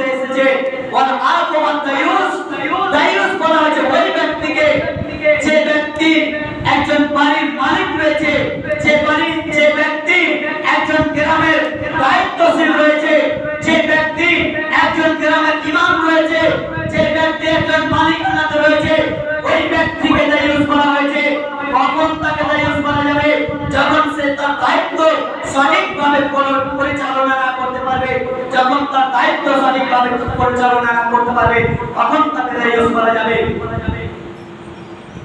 মধ্যে এসেছে। ওয়াল যে ব্যক্তি একজন বাড়ির মালিক রয়েছে, যে বাড়ির যে ব্যক্তি একজন গ্রামের দায়িত্বশীল রয়েছে, যে ব্যক্তি একজন গ্রামের ইমাম রয়েছে, যে ব্যক্তি একজন রয়েছে, ওই ব্যক্তিকে দায়ুস বলা হয়েছে। কখন তাকে দায়ুস বলা যাবে? যখন সে তার দায়িত্ব সঠিকভাবে পরি- পরিচালনা না করতে পারবে যখন তার দায়িত্ব সঠিকভাবে পরিচালনা করতে পারবে, তখন তাকে দায়ুস বলা যাবে।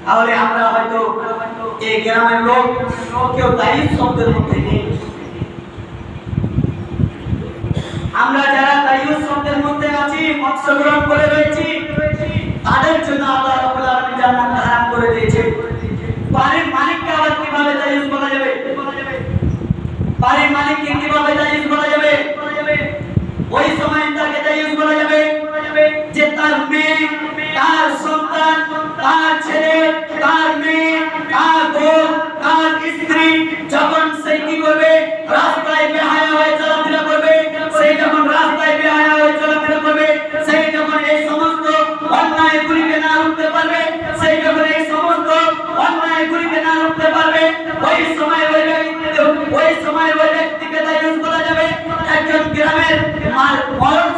তাহলে আমরা হয়তো এই গ্রামের লোক, কেউ দায়িত্ব শব্দের মধ্যে নেই। আমরা যারা দায়ুস শব্দের মধ্যে আছি অংশগ্রহণ করে রয়েছি, তাদের জন্য আল্লাহ রাব্বুল আলামিন জান্নাত হারাম করে দিয়েছে। বাড়ির মালিককে আবার কীভাবে দায়ুস বলা যাবে? বাড়ির মালিককে যখন সে কি করবে? রাস্তায় বেহায়া হয়ে চলাফেরা করবে। সেই যখন রাস্তায় বেহায়া হয়ে চলাফেরা করবে, সেই যখন এই সমস্ত অন্যায়গুলিকে না রুখতে পারবে, সেই যখন এই সমস্ত অন্যায়গুলিকে না রুখতে পারবে, ওই সময় ওই ব্যক্তি ওই সময় ওই ব্যক্তিকে দায়ুস বলা যাবে। একজন গ্রামের মার- মরণ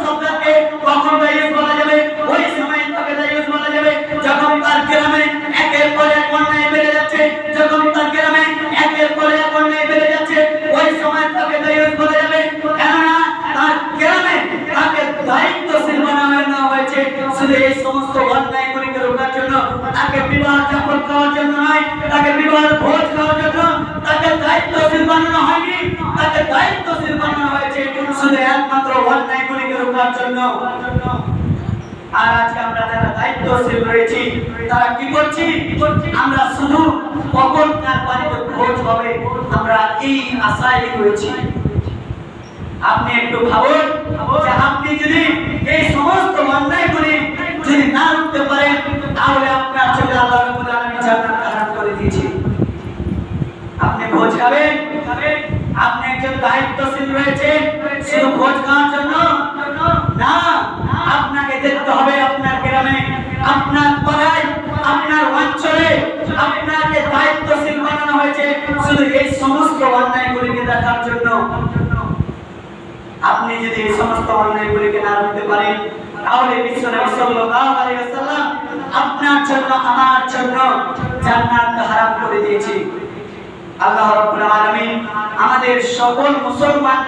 তাকে বিবাহ যাপন করার জন্য নয় তাকে বিবাহ ভোজ খাওয়ার জন্য তাকে দায়িত্বশীল বানানো হয়নি, তাকে দায়িত্বশীল বানানো হয়েছে। শুধু একমাত্র অন্যায়গুলিকে রোখার জন্য। আর আজকে আমরা যারা দায়িত্বশীল রয়েছি, তারা কি করছি? আমরা শুধু কখন কার বাড়িতে ভোজ হবে। আমরা এই আশায় রয়েছি। আপনি একটু ভাবুন, যে আপনি যদি এই সমস্ত অন্যায়গুলি যদি না রুখতে পারেন তাহলে আপনার জন্য আল্লাহ রাব্বুল আলামিন জান্নাত হারাম করে দিয়েছে আপনি আপনি একজন দায়িত্বশীল রয়েছেন, শুধু ভোজ খাওয়ার জন্য? না, আপনাকে দেখতে হবে আপনার গ্রামে, আপনার পাড়ায়, আপনার অঞ্চলে, আপনাকে দায়িত্বশীল বানানো হয়েছে। শুধু এই সমস্ত অন্যায়গুলিকে দেখার জন্য। আপনি যদি এই সমস্ত অন্যায়গুলিকে না রুখতে পারেন, তাহলে বিশ্ব নবী সাল্লাল্লাহু আলাইহি ওয়াসাল্লাম আপনার জন্য, আমার জন্য জান্নাত হারাম করে দিয়েছে। আল্লাহ আমাদের সকল মুসলমান